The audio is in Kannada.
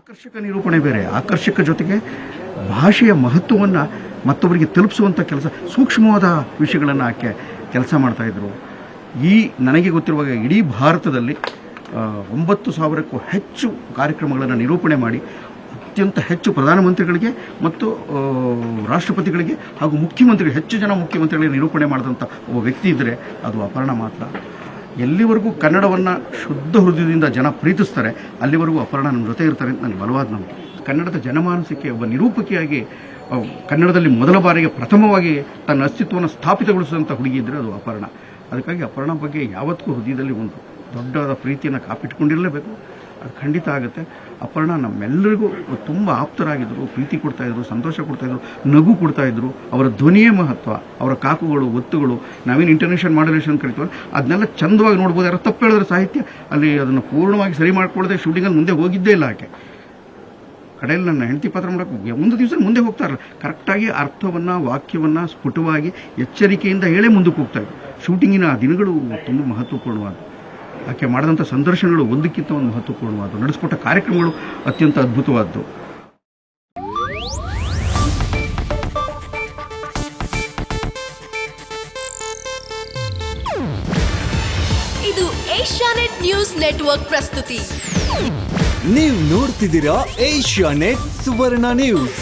ಆಕರ್ಷಕ ನಿರೂಪಣೆ ಬೇರೆ. ಆಕರ್ಷಕ ಜೊತೆಗೆ ಭಾಷೆಯ ಮಹತ್ವವನ್ನು ಮತ್ತೊಬ್ಬರಿಗೆ ತಲುಪಿಸುವಂಥ ಕೆಲಸ, ಸೂಕ್ಷ್ಮವಾದ ವಿಷಯಗಳನ್ನು ಆಕೆ ಕೆಲಸ ಮಾಡ್ತಾಯಿದ್ರು ಈ ನನಗೆ ಗೊತ್ತಿರುವಾಗ ಇಡೀ ಭಾರತದಲ್ಲಿ ಒಂಬತ್ತು ಸಾವಿರಕ್ಕೂ ಹೆಚ್ಚು ಕಾರ್ಯಕ್ರಮಗಳನ್ನು ನಿರೂಪಣೆ ಮಾಡಿ, ಅತ್ಯಂತ ಹೆಚ್ಚು ಪ್ರಧಾನಮಂತ್ರಿಗಳಿಗೆ ಮತ್ತು ರಾಷ್ಟ್ರಪತಿಗಳಿಗೆ ಹಾಗೂ ಮುಖ್ಯಮಂತ್ರಿ, ಹೆಚ್ಚು ಜನ ಮುಖ್ಯಮಂತ್ರಿಗಳಿಗೆ ನಿರೂಪಣೆ ಮಾಡಿದಂಥ ಒಬ್ಬ ವ್ಯಕ್ತಿ ಇದ್ದರೆ ಅದು ಅಪರ್ಣ ಮಾತ್ರ. ಎಲ್ಲಿವರೆಗೂ ಕನ್ನಡವನ್ನು ಶುದ್ಧ ಹೃದಯದಿಂದ ಜನ ಪ್ರೀತಿಸ್ತಾರೆ, ಅಲ್ಲಿವರೆಗೂ ಅಪರ್ಣ ನಮ್ಮ ಜೊತೆ ಇರ್ತಾರೆ ಅಂತ ನನಗೆ ಬಲವಾದ ನಂಬಿಕೆ. ಕನ್ನಡದ ಜನಮಾನಸಕ್ಕೆ ಒಬ್ಬ ನಿರೂಪಕಿಯಾಗಿ ಕನ್ನಡದಲ್ಲಿ ಮೊದಲ ಬಾರಿಗೆ ಪ್ರಥಮವಾಗಿ ತನ್ನ ಅಸ್ತಿತ್ವವನ್ನು ಸ್ಥಾಪಿತಗೊಳಿಸಿದಂಥ ಹುಡುಗಿ ಇದ್ದರೆ ಅದು ಅಪರ್ಣ. ಅದಕ್ಕಾಗಿ ಅಪರ್ಣ ಬಗ್ಗೆ ಯಾವತ್ತಿಗೂ ಹೃದಯದಲ್ಲಿ ಒಂದು ದೊಡ್ಡದಾದ ಪ್ರೀತಿಯನ್ನು ಕಾಪಿಟ್ಕೊಂಡಿರಲೇಬೇಕು. ಅದು ಖಂಡಿತ ಆಗುತ್ತೆ. ಅಪರ್ಣ ನಮ್ಮೆಲ್ಲರಿಗೂ ತುಂಬ ಆಪ್ತರಾಗಿದ್ದರು ಪ್ರೀತಿ ಕೊಡ್ತಾ ಇದ್ರು ಸಂತೋಷ ಕೊಡ್ತಾ ಇದ್ರು ನಗು ಕೊಡ್ತಾ ಇದ್ರು ಅವರ ಧ್ವನಿಯೇ ಮಹತ್ವ, ಅವರ ಕಾಕುಗಳು, ಒತ್ತುಗಳು. ನಾವೇನು ಇಂಟರ್ನ್ಯಾಷನಲ್ ಮಾಡಲೇಷನ್ ಕರಿತೀವಿ, ಅದನ್ನೆಲ್ಲ ಚಂದವಾಗಿ ನೋಡ್ಬೋದು. ಯಾರು ತಪ್ಪು ಹೇಳಿದ್ರೆ ಸಾಹಿತ್ಯ, ಅಲ್ಲಿ ಅದನ್ನು ಪೂರ್ಣವಾಗಿ ಸರಿ ಮಾಡ್ಕೊಳ್ಳದೆ ಶೂಟಿಂಗಲ್ಲಿ ಮುಂದೆ ಹೋಗಿದ್ದೇ ಇಲ್ಲ ಆಕೆ. ಕಡೆಯಲ್ಲಿ ನನ್ನ ಹೆಂಡತಿ ಪಾತ್ರ ಮಾಡೋಕೆ ಒಂದು ದಿವಸ ಮುಂದೆ ಹೋಗ್ತಾ ಇರಲ್ಲ ಕರೆಕ್ಟಾಗಿ ಅರ್ಥವನ್ನು, ವಾಕ್ಯವನ್ನು ಸ್ಫುಟವಾಗಿ ಎಚ್ಚರಿಕೆಯಿಂದ ಹೇಳೇ ಮುಂದಕ್ಕೆ ಹೋಗ್ತಾ ಇದ್ದರು ಶೂಟಿಂಗಿನ ಆ ದಿನಗಳು ತುಂಬ ಮಹತ್ವಪೂರ್ಣವಾದ ಆಕೆ ಮಾಡಿದಂಥ ಸಂದರ್ಶನಗಳು ಒಂದಕ್ಕಿಂತ ಒಂದು ಮಹತ್ವಪೂರ್ಣವಾದವು ನಡೆಸಿಕೊಟ್ಟ ಕಾರ್ಯಕ್ರಮಗಳು ಅತ್ಯಂತ ಅದ್ಭುತವಾದ್ದು. ಇದು ಏಷ್ಯಾನೆಟ್ ನ್ಯೂಸ್ ನೆಟ್ವರ್ಕ್ ಪ್ರಸ್ತುತಿ. ನೀವು ನೋಡ್ತಿದ್ದೀರಾ ಏಷ್ಯಾ ನೆಟ್ ಸುವರ್ಣ ನ್ಯೂಸ್.